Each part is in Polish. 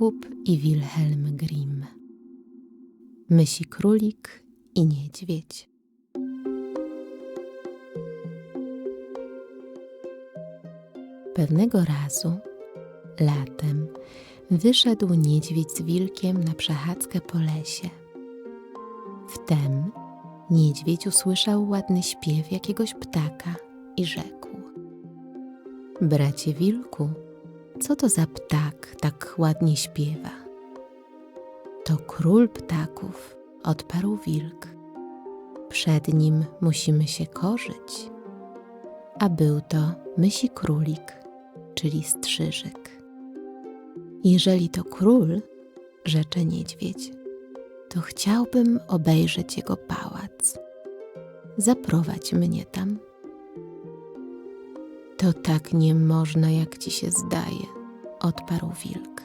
Jakub i Wilhelm Grimm. Mysi królik i niedźwiedź. Pewnego razu, latem, wyszedł niedźwiedź z wilkiem na przechadzkę po lesie. Wtem niedźwiedź usłyszał ładny śpiew jakiegoś ptaka i rzekł: Bracie wilku, co to za ptak tak ładnie śpiewa? To król ptaków, odparł wilk. Przed nim musimy się korzyć. A był to mysi królik, czyli strzyżyk. Jeżeli to król, rzecze niedźwiedź, to chciałbym obejrzeć jego pałac. Zaprowadź mnie tam. To tak nie można, jak ci się zdaje, odparł wilk.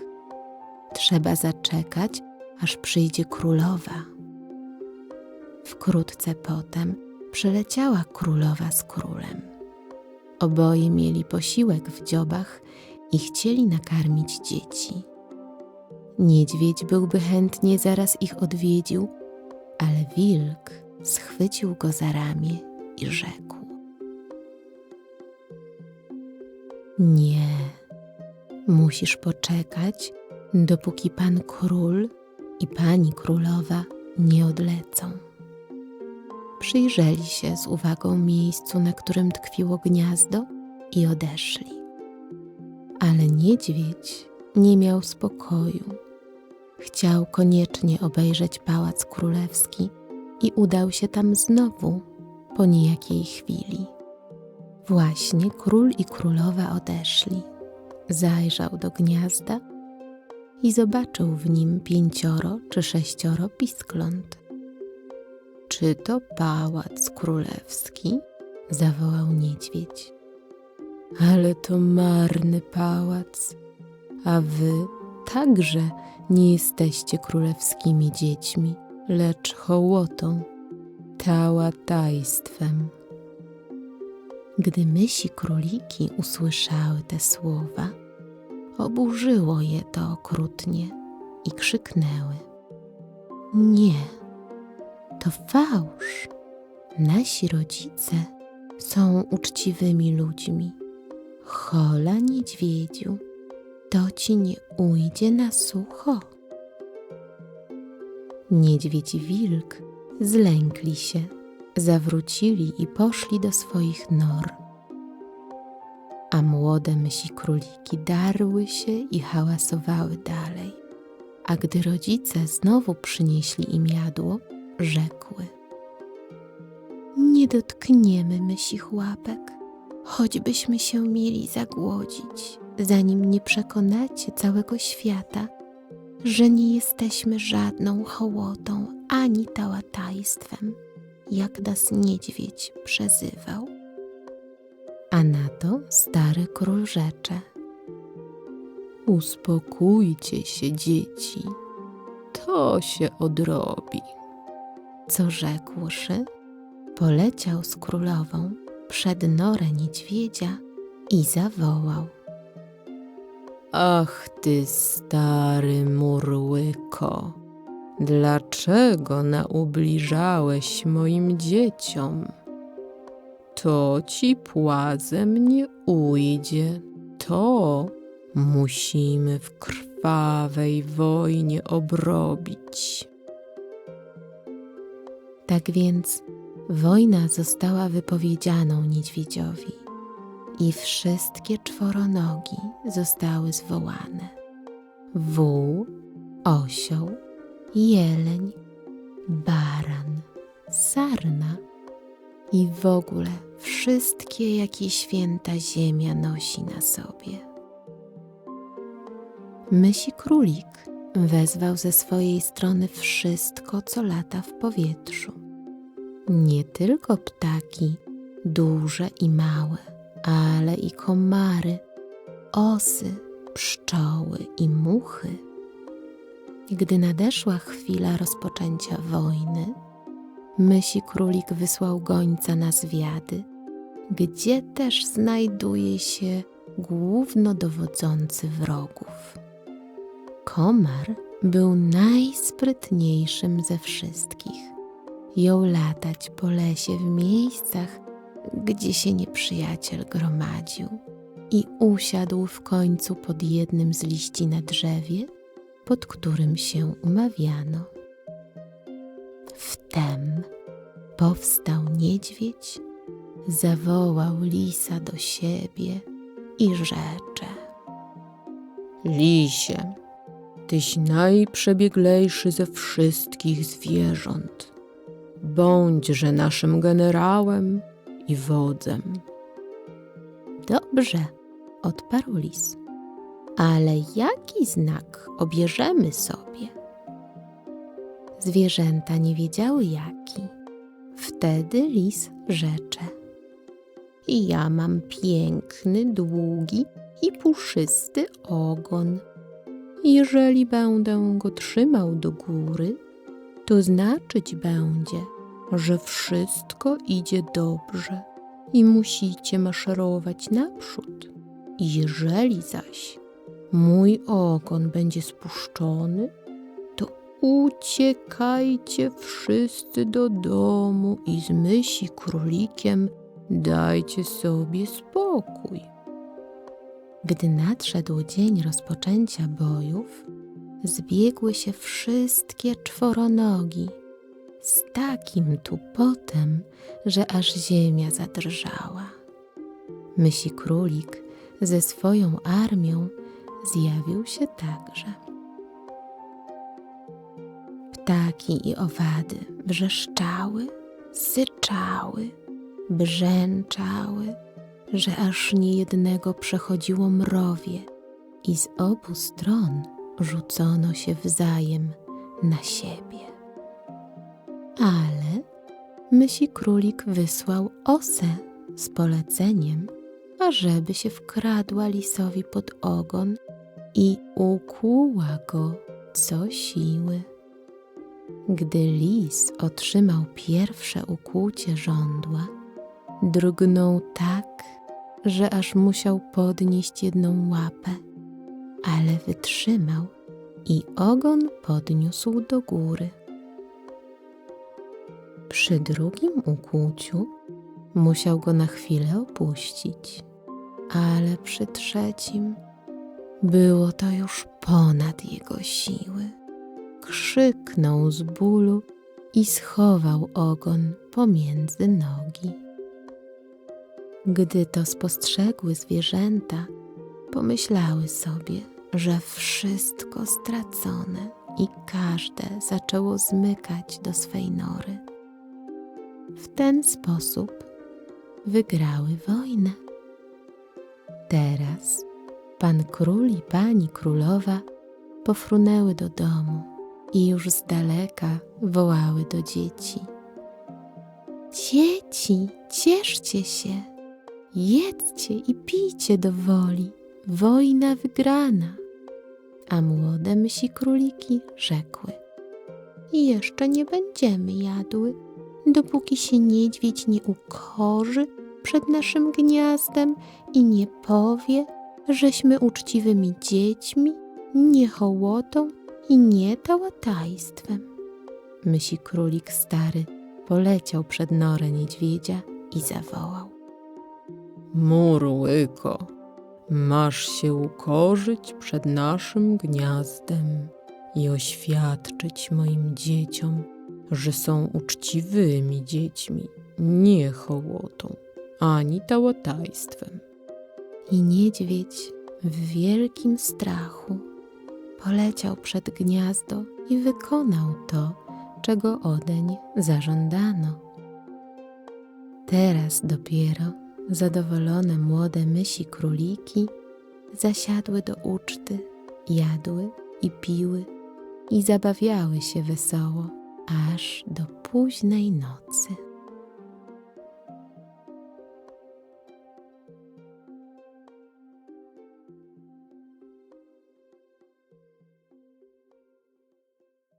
Trzeba zaczekać, aż przyjdzie królowa. Wkrótce potem przyleciała królowa z królem. Oboje mieli posiłek w dziobach i chcieli nakarmić dzieci. Niedźwiedź byłby chętnie zaraz ich odwiedził, ale wilk schwycił go za ramię i rzekł: Nie, musisz poczekać, dopóki pan król i pani królowa nie odlecą. Przyjrzeli się z uwagą miejscu, na którym tkwiło gniazdo i odeszli. Ale niedźwiedź nie miał spokoju. Chciał koniecznie obejrzeć pałac królewski i udał się tam znowu po niejakiej chwili. Właśnie król i królowa odeszli. Zajrzał do gniazda i zobaczył w nim pięcioro czy sześcioro piskląt. Czy to pałac królewski? zawołał niedźwiedź. Ale to marny pałac, a wy także nie jesteście królewskimi dziećmi, lecz hołotą, tałatajstwem. Gdy mysi króliki usłyszały te słowa, oburzyło je to okrutnie i krzyknęły: Nie, to fałsz. Nasi rodzice są uczciwymi ludźmi. Hola niedźwiedziu, to ci nie ujdzie na sucho. Niedźwiedź i wilk zlękli się, zawrócili i poszli do swoich nor. A młode mysi króliki darły się i hałasowały dalej. A gdy rodzice znowu przynieśli im jadło, rzekły: Nie dotkniemy mysich łapek, choćbyśmy się mieli zagłodzić, zanim nie przekonacie całego świata, że nie jesteśmy żadną hołotą ani tałatajstwem, jak nas niedźwiedź przezywał. A na to stary król rzecze. Uspokójcie się, dzieci, to się odrobi. Co rzekłszy, poleciał z królową przed norę niedźwiedzia i zawołał. Ach ty stary murłyko, dlaczego naubliżałeś moim dzieciom? To ci płazem nie ujdzie, to musimy w krwawej wojnie obrobić. Tak więc wojna została wypowiedzianą niedźwiedziowi i wszystkie czworonogi zostały zwołane. Wół, osioł, jeleń, baran, sarna i w ogóle wszystkie, jakie święta ziemia nosi na sobie. Mysi królik wezwał ze swojej strony wszystko, co lata w powietrzu. Nie tylko ptaki, duże i małe, ale i komary, osy, pszczoły i muchy. Gdy nadeszła chwila rozpoczęcia wojny, mysi królik wysłał gońca na zwiady, gdzie też znajduje się głównodowodzący wrogów. Komar był najsprytniejszym ze wszystkich. Jął latać po lesie w miejscach, gdzie się nieprzyjaciel gromadził i usiadł w końcu pod jednym z liści na drzewie, pod którym się umawiano. Wtem powstał niedźwiedź, zawołał lisa do siebie i rzecze. Lisie, tyś najprzebieglejszy ze wszystkich zwierząt. Bądźże naszym generałem i wodzem. Dobrze, odparł lis. Ale jaki znak obierzemy sobie? Zwierzęta nie wiedziały jaki. Wtedy lis rzecze. Ja mam piękny, długi i puszysty ogon. Jeżeli będę go trzymał do góry, to znaczyć będzie, że wszystko idzie dobrze i musicie maszerować naprzód. Jeżeli zaś mój ogon będzie spuszczony, to uciekajcie wszyscy do domu i z mysi królikiem dajcie sobie spokój. Gdy nadszedł dzień rozpoczęcia bojów, zbiegły się wszystkie czworonogi z takim tupotem, że aż ziemia zadrżała. Mysi królik ze swoją armią zjawił się także. Ptaki i owady wrzeszczały, syczały, brzęczały, że aż niejednego przechodziło mrowie i z obu stron rzucono się wzajem na siebie. Ale mysi królik wysłał osę z poleceniem, ażeby się wkradła lisowi pod ogon i ukłuła go co siły. Gdy lis otrzymał pierwsze ukłucie żądła, drgnął tak, że aż musiał podnieść jedną łapę, ale wytrzymał i ogon podniósł do góry. Przy drugim ukłuciu musiał go na chwilę opuścić, ale przy trzecim było to już ponad jego siły. Krzyknął z bólu i schował ogon pomiędzy nogi. Gdy to spostrzegły zwierzęta, pomyślały sobie, że wszystko stracone i każde zaczęło zmykać do swej nory. W ten sposób wygrały wojnę. Teraz pan król i pani królowa pofrunęły do domu i już z daleka wołały do dzieci. Dzieci, cieszcie się, jedzcie i pijcie do woli, wojna wygrana. A młode mysi króliki rzekły. I jeszcze nie będziemy jadły, dopóki się niedźwiedź nie ukorzy przed naszym gniazdem i nie powie, żeśmy uczciwymi dziećmi, nie hołotą i nie tałatajstwem. Mysi królik stary poleciał przed norę niedźwiedzia i zawołał. Murłyko, masz się ukorzyć przed naszym gniazdem i oświadczyć moim dzieciom, że są uczciwymi dziećmi, nie hołotą ani tałatajstwem. I niedźwiedź w wielkim strachu poleciał przed gniazdo i wykonał to, czego odeń zażądano. Teraz dopiero zadowolone młode mysi króliki zasiadły do uczty, jadły i piły i zabawiały się wesoło aż do późnej nocy.